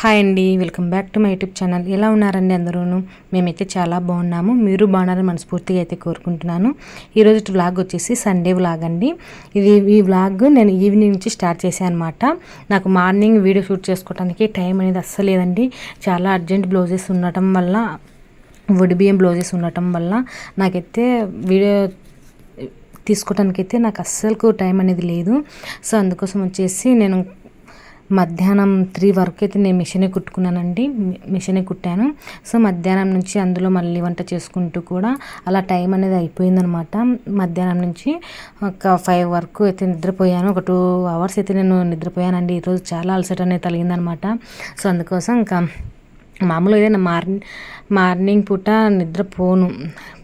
Hi అండి welcome back to my YouTube channel. ఎలా ఉన్నారండి అందరూ మేమైతే చాలా బాగున్నాము. మీరు బాగున్నారని మనస్ఫూర్తిగా అయితే కోరుకుంటున్నాను. ఈరోజు వ్లాగ్ వచ్చేసి సండే వ్లాగ్ అండి. ఇది ఈ వ్లాగ్ నేను ఈవినింగ్ నుంచి స్టార్ట్ చేశాను అనమాట నాకు మార్నింగ్ వీడియో షూట్ చేసుకోవడానికి టైం అనేది అస్సలు లేదండి. చాలా అర్జెంట్ బ్లౌజెస్ ఉండటం వల్ల వడి బియ్యం బ్లౌజెస్ ఉండటం వల్ల నాకైతే వీడియో తీసుకోవడానికి అయితే నాకు అస్సలు టైం అనేది లేదు. సో అందుకోసం వచ్చేసి నేను మధ్యాహ్నం త్రీ వరకు అయితే నేను మిషనే కుట్టుకున్నానండి. మిషనే కుట్టాను. సో మధ్యాహ్నం నుంచి అందులో మళ్ళీ వంట చేసుకుంటూ కూడా అలా టైం అనేది అయిపోయిందనమాట. మధ్యాహ్నం నుంచి ఒక ఫైవ్ వరకు అయితే నిద్రపోయాను. ఒక టూ అవర్స్ అయితే నేను నిద్రపోయానండి. ఈరోజు చాలా అలసట అనేది తలిగిందనమాట సో అందుకోసం ఇంకా మామూలుగా ఏదైనా మార్నింగ్ మార్నింగ్ పూట నిద్రపోను.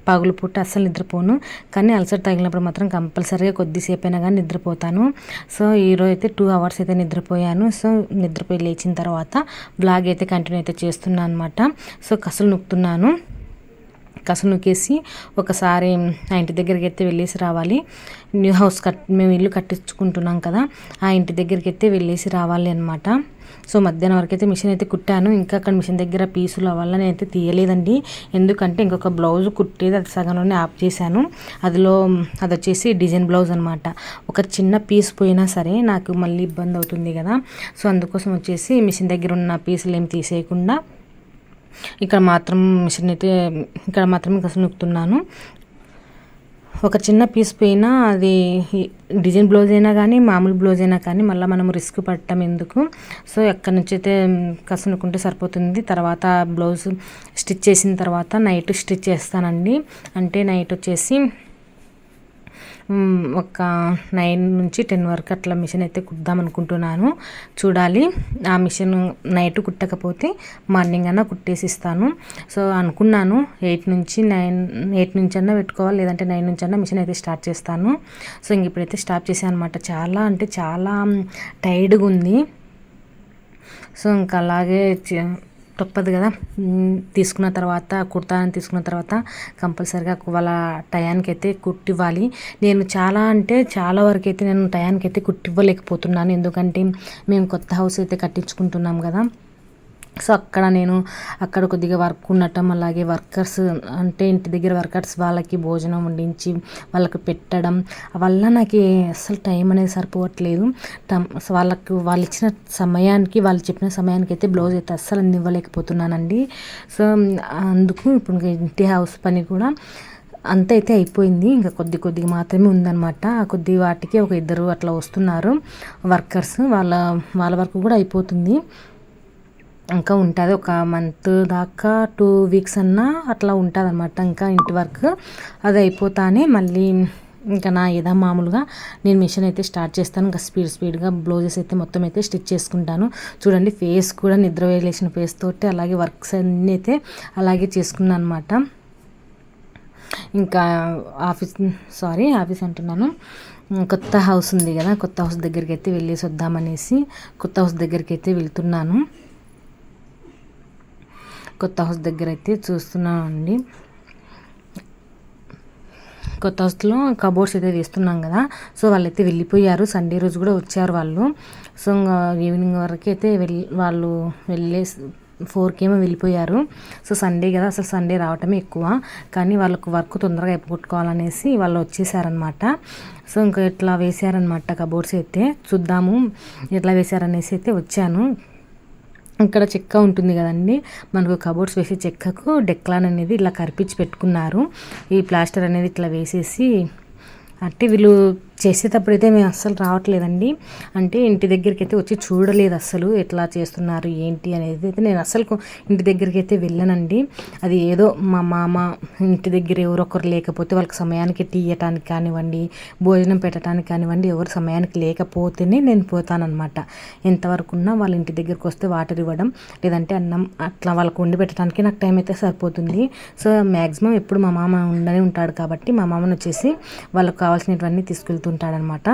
పగులు పూట అస్సలు నిద్రపోను. కానీ అలసట తగిలినప్పుడు మాత్రం కంపల్సరీగా కొద్దిసేపు అయినా కానీ నిద్రపోతాను. సో ఈరోజు అయితే టూ అవర్స్ అయితే నిద్రపోయాను. సో నిద్రపోయి లేచిన తర్వాత బ్లాగ్ అయితే కంటిన్యూ అయితే చేస్తున్నాను అనమాట సో కసలు నొక్కుతున్నాను. కసలు నొక్కేసి ఒకసారి ఆ ఇంటి దగ్గరికి అయితే వెళ్ళేసి రావాలి. న్యూ హౌస్ కట్ మేము ఇల్లు కట్టించుకుంటున్నాం కదా ఆ ఇంటి దగ్గరికి అయితే వెళ్ళేసి రావాలి అనమాట సో మధ్యాహ్నం వరకు అయితే మిషన్ అయితే కుట్టాను. ఇంకా అక్కడ మిషన్ దగ్గర పీసులు వల్ల నేనైతే తీయలేదండి. ఎందుకంటే ఇంకొక బ్లౌజ్ కుట్టేది అది సగంలోనే ఆఫ్ చేశాను. అదిలో అది వచ్చేసి డిజైన్ బ్లౌజ్ అనమాట ఒక చిన్న పీస్ పోయినా సరే నాకు మళ్ళీ ఇబ్బంది అవుతుంది కదా. సో అందుకోసం వచ్చేసి మిషన్ దగ్గర ఉన్న పీసులు ఏం తీసేయకుండా ఇక్కడ మాత్రం మిషన్ అయితే ఇక్కడ మాత్రం కసి నొక్కుతున్నాను. ఒక చిన్న పీస్ పోయినా అది డిజైన్ బ్లౌజ్ అయినా కానీ మామూలు బ్లౌజ్ అయినా కానీ మళ్ళీ మనం రిస్క్ పట్టడం ఎందుకు? సో ఎక్కడి నుంచి అయితే కసునుకుంటే సరిపోతుంది? తర్వాత బ్లౌజ్ స్టిచ్ చేసిన తర్వాత నైట్ స్టిచ్ చేస్తానండి. అంటే నైట్ వచ్చేసి ఒక నైన్ నుంచి టెన్ వరకు అట్లా మిషన్ అయితే కుడదాం అనుకుంటున్నాను. చూడాలి. ఆ మిషన్ నైట్ కుట్టకపోతే మార్నింగ్ అన్న కుట్టేసి ఇస్తాను సో అనుకున్నాను. ఎయిట్ నుంచి నైన్ ఎయిట్ నుంచి అన్నా పెట్టుకోవాలి. లేదంటే నైన్ నుంచి అన్నా మిషన్ అయితే స్టార్ట్ చేస్తాను. సో ఇంక ఇప్పుడైతే స్టార్ట్ చేశాను అనమాట చాలా అంటే చాలా టైర్డ్గా ఉంది. సో ఇంకా అలాగే తప్పదు కదా. తీసుకున్న తర్వాత కుర్తాని తీసుకున్న తర్వాత కంపల్సరిగా వాళ్ళ టయానికి అయితే కుట్టివ్వాలి. నేను చాలా అంటే చాలా వరకు అయితే నేను టయానికి అయితే కుట్టివ్వలేకపోతున్నాను. ఎందుకంటే మేము కొత్త హౌస్ అయితే కట్టించుకుంటున్నాం కదా. సో అక్కడ నేను అక్కడ కొద్దిగా వర్క్ ఉండటం అలాగే వర్కర్స్ అంటే ఇంటి దగ్గర వర్కర్స్ వాళ్ళకి భోజనం వండించి వాళ్ళకి పెట్టడం వల్ల నాకు అసలు టైం అనేది సరిపోవట్లేదు. వాళ్ళకు వాళ్ళు ఇచ్చిన సమయానికి వాళ్ళు చెప్పిన సమయానికి అయితే బ్లౌజ్ అయితే అస్సలు ఇవ్వలేకపోతున్నానండి సో అందుకు ఇప్పుడు ఇంటి హౌస్ పని కూడా అంత అయితే అయిపోయింది. ఇంకా కొద్ది కొద్దిగా మాత్రమే ఉందన్నమాట. కొద్ది వాటికి ఒక ఇద్దరు అట్లా వస్తున్నారు వర్కర్స్. వాళ్ళ వాళ్ళ వరకు కూడా అయిపోతుంది. ఇంకా ఉంటుంది. ఒక మంత్ దాకా టూ వీక్స్ అన్నా అట్లా ఉంటుంది అనమాట ఇంకా ఇంటి వర్క్ అది అయిపోతానే మళ్ళీ ఇంకా నా ఏదో మామూలుగా నేను మిషన్ అయితే స్టార్ట్ చేస్తాను. ఇంకా స్పీడ్ స్పీడ్గా బ్లౌజెస్ అయితే మొత్తం అయితే స్టిచ్ చేసుకుంటాను. చూడండి ఫేస్ కూడా నిద్ర వేలేసిన ఫేస్ తోటి అలాగే వర్క్స్ అన్నీ అయితే అలాగే చేసుకున్నాను అనమాట ఇంకా ఆఫీస్ సారీ ఆఫీస్ అంటున్నాను. కొత్త హౌస్ ఉంది కదా కొత్త హౌస్ దగ్గరికి అయితే వెళ్ళేసి వద్దామనేసి కొత్త హౌస్ దగ్గరికి అయితే వెళ్తున్నాను. కొత్త హౌస్ దగ్గర అయితే చూస్తున్నామండి. కొత్త హౌస్లో కబోర్డ్స్ అయితే వేస్తున్నాం కదా. సో వాళ్ళైతే వెళ్ళిపోయారు. సండే రోజు కూడా వచ్చారు వాళ్ళు. సో ఈవినింగ్ వరకు అయితే వెళ్ళి వాళ్ళు వెళ్ళే ఫోర్కి ఏమో వెళ్ళిపోయారు. సో సండే కదా అసలు సండే రావటమే ఎక్కువ. కానీ వాళ్ళకు వర్క్ తొందరగా అయిపోగొట్టుకోవాలనేసి వాళ్ళు వచ్చేసారనమాట సో ఇంకా ఇట్లా వేసారనమాట కబోర్డ్స్ అయితే. చూద్దాము ఎట్లా వేశారనేసి అయితే వచ్చాను. ఇక్కడ చెక్క ఉంటుంది కదండి. మనకు కబోర్డ్స్ వేసే చెక్కకు డెక్లాన్ అనేది ఇలా కరిపించి పెట్టుకున్నారు. ఈ ప్లాస్టర్ అనేది ఇట్లా వేసేసి అంటే వీళ్ళు చేసేటప్పుడు అయితే మేము అస్సలు రావట్లేదండి. అంటే ఇంటి దగ్గరికి అయితే వచ్చి చూడలేదు అస్సలు ఎట్లా చేస్తున్నారు ఏంటి అనేది అయితే నేను అసలు ఇంటి దగ్గరికి అయితే వెళ్ళానండి. అది ఏదో మా మామ ఇంటి దగ్గర ఎవరొకరు లేకపోతే వాళ్ళకి సమయానికి టీ ఇవ్వటానికి కానివ్వండి భోజనం పెట్టడానికి కానివ్వండి ఎవరు సమయానికి లేకపోతేనే నేను పోతానన్నమాట. ఎంతవరకు ఉన్నా వాళ్ళ ఇంటి దగ్గరికి వస్తే వాటర్ ఇవ్వడం లేదంటే అన్నం అట్లా వాళ్ళకు వండి పెట్టడానికి నాకు టైం అయితే సరిపోతుంది. సో మ్యాక్సిమం ఎప్పుడు మా మామ ఉండనే ఉంటాడు కాబట్టి మా మామను వచ్చేసి వాళ్ళకి కావాల్సినవన్నీ తీసుకెళ్తాను వెళ్తుంటాడనమాట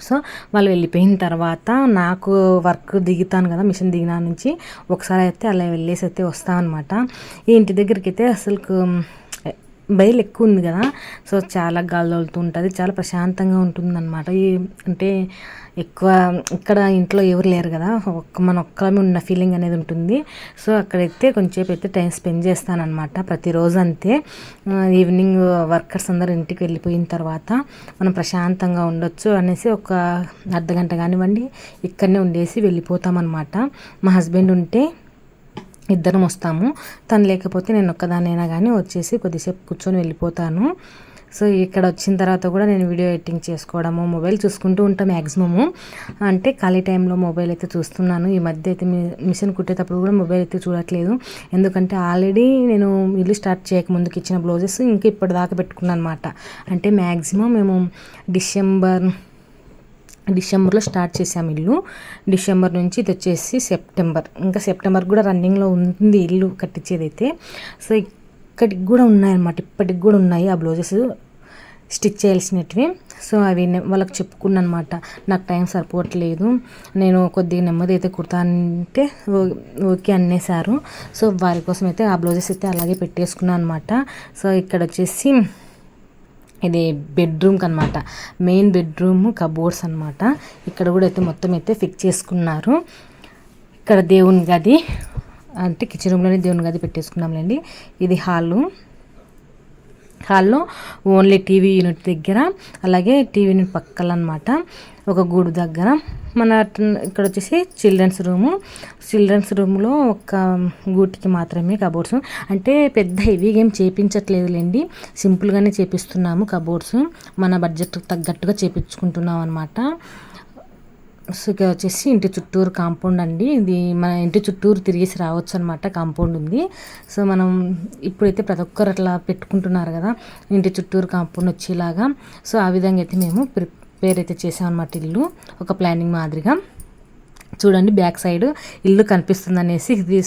సో వాళ్ళు వెళ్ళిపోయిన తర్వాత నాకు వర్క్ దిగుతాను కదా మిషన్ దిగిన నుంచి ఒకసారి అయితే అలా వెళ్ళేసి అయితే వస్తామన్నమాట ఈ ఇంటి దగ్గరికి అయితే అసలు బయలు ఎక్కువ ఉంది కదా సో చాలా గాలి ఉంటుంది చాలా ప్రశాంతంగా ఉంటుంది అనమాట అంటే ఎక్కువ ఇక్కడ ఇంట్లో ఎవరు లేరు కదా ఒక్క మన ఒక్కమే ఉన్న ఫీలింగ్ అనేది ఉంటుంది. సో అక్కడైతే కొంచెంసేపు అయితే టైం స్పెండ్ చేస్తానన్నమాట ప్రతిరోజు అంతే. ఈవినింగ్ వర్కర్స్ అందరు ఇంటికి వెళ్ళిపోయిన తర్వాత మనం ప్రశాంతంగా ఉండొచ్చు అనేసి ఒక అర్ధ గంట కానివ్వండి ఇక్కడనే ఉండేసి వెళ్ళిపోతామన్నమాట. మా హస్బెండ్ ఉంటే ఇద్దరం వస్తాము. తను లేకపోతే నేను ఒక్కదానైనా కానీ వచ్చేసి కొద్దిసేపు కూర్చొని వెళ్ళిపోతాను. సో ఇక్కడ వచ్చిన తర్వాత కూడా నేను వీడియో ఎడిటింగ్ చేసుకోవడము మొబైల్ చూసుకుంటూ ఉంటాను మ్యాక్సిమము అంటే ఖాళీ టైంలో మొబైల్ అయితే చూస్తున్నాను. ఈ మధ్య అయితే మిషన్ కుట్టేటప్పుడు కూడా మొబైల్ అయితే చూడట్లేదు. ఎందుకంటే ఆల్రెడీ నేను ఇల్లు స్టార్ట్ చేయకముందుకు ఇచ్చిన బ్లౌజెస్ ఇంకా ఇప్పటిదాకా పెట్టుకున్నాను అనమాట అంటే మ్యాక్సిమం మేము డిసెంబర్ డిసెంబర్లో స్టార్ట్ చేసాము ఇల్లు. డిసెంబర్ నుంచి ఇది వచ్చేసి సెప్టెంబర్. ఇంకా సెప్టెంబర్ కూడా రన్నింగ్లో ఉంది ఇల్లు కట్టించేది అయితే సో ఇక్కడికి కూడా ఉన్నాయన్నమాట. ఇప్పటికి కూడా ఉన్నాయి. ఆ బ్లౌజెస్ స్టిచ్ చేయాల్సినవి సో అవి వాళ్ళకి చెప్పుకున్నాను అనమాట నాకు టైం సరిపోవట్లేదు. నేను కొద్దిగా నెమ్మది అయితే కుడతానంటే ఓకే అనేసారు సో వారి కోసం అయితే ఆ బ్లౌజెస్ అయితే అలాగే పెట్టేసుకున్నాను అనమాట సో ఇక్కడ వచ్చేసి ఇది బెడ్రూమ్ అనమాట మెయిన్ బెడ్రూమ్ కబోర్డ్స్ అనమాట ఇక్కడ కూడా అయితే మొత్తం అయితే ఫిక్స్ చేసుకున్నారు. ఇక్కడ దేవుని గది అంటే కిచెన్ రూమ్లోనే దేవుని గది పెట్టేసుకున్నాంలేండి. ఇది హాలు హాల్లో ఓన్లీ టీవీ యూనిట్ దగ్గర అలాగే టీవీ యూనిట్ పక్కలన్నమాట. ఒక గూడు దగ్గర. మన ఇక్కడ వచ్చేసి చిల్డ్రన్స్ రూము. చిల్డ్రన్స్ రూమ్లో ఒక గూటికి మాత్రమే కబోర్డ్స్. అంటే పెద్ద హెవీగా ఏం చేపించట్లేదులేండి. సింపుల్గానే చేపిస్తున్నాము కబోర్డ్స్. మన బడ్జెట్ తగ్గట్టుగా చేపించుకుంటున్నాం అనమాట సో ఇక్కడ వచ్చేసి ఇంటి చుట్టూరు కాంపౌండ్ అండి. ఇది మన ఇంటి చుట్టూరు తిరిగేసి రావచ్చు అనమాట కాంపౌండ్ ఉంది. సో మనం ఇప్పుడైతే ప్రతి ఒక్కరు అట్లా పెట్టుకుంటున్నారు కదా ఇంటి చుట్టూరు కాంపౌండ్ వచ్చేలాగా. సో ఆ విధంగా అయితే మేము ప్రిప్ అయితే చేసామన్నమాట ఇల్లు. ఒక ప్లానింగ్ మాదిరిగా. చూడండి బ్యాక్ సైడ్ ఇల్లు కనిపిస్తుంది అనేసి ఇది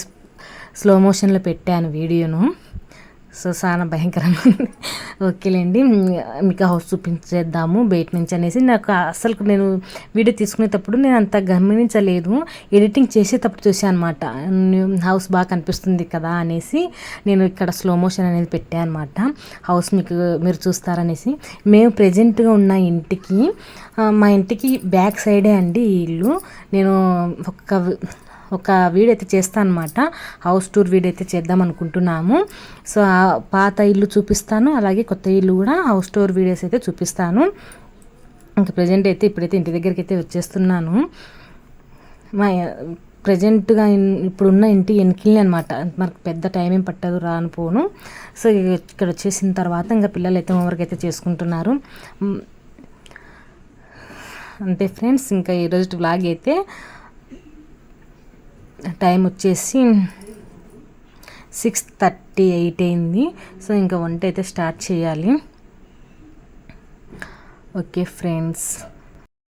స్లో మోషన్లో పెట్టాను వీడియోను. సో చాలా భయంకరంగా ఉంది. ఓకేలేండి మీకు హౌస్ చూపించేద్దాము బయట నుంచి అనేసి నాకు అసలు నేను వీడియో తీసుకునేటప్పుడు నేను అంత గమనించలేదు. ఎడిటింగ్ చేసేటప్పుడు చూసాను అనమాట హౌస్ బాగా కనిపిస్తుంది కదా అనేసి నేను ఇక్కడ స్లో మోషన్ అనేది పెట్టాను అనమాట. హౌస్ మీకు మీరు చూస్తారనేసి. మేము ప్రజెంట్గా ఉన్న ఇంటికి మా ఇంటికి బ్యాక్ సైడే అండి ఈ ఇల్లు. నేను ఒక ఒక వీడియో అయితే చేస్తాను అనమాట హౌస్ టూర్ వీడియో అయితే చేద్దాం అనుకుంటున్నాము. సో పాత ఇల్లు చూపిస్తాను. అలాగే కొత్త ఇల్లు కూడా హౌస్ టూర్ వీడియోస్ అయితే చూపిస్తాను. ఇంకా ప్రజెంట్ అయితే ఇప్పుడైతే ఇంటి దగ్గరికి అయితే వచ్చేస్తున్నాను. మా ప్రజెంట్గా ఇప్పుడున్న ఇంటి వెనుకలే అనమాట మనకు పెద్ద టైం ఏం పట్టదు రాను పోను. సో ఇక్కడ వచ్చేసిన తర్వాత ఇంకా పిల్లలు అయితే హోంవర్క్ అయితే చేసుకుంటున్నారు. అంతే ఫ్రెండ్స్ ఇంకా ఈరోజు వ్లాగ్ అయితే టైం వచ్చేసి సిక్స్ థర్టీ ఎయిట్ అయింది. సో ఇంకా వంట అయితే స్టార్ట్ చేయాలి. Okay friends.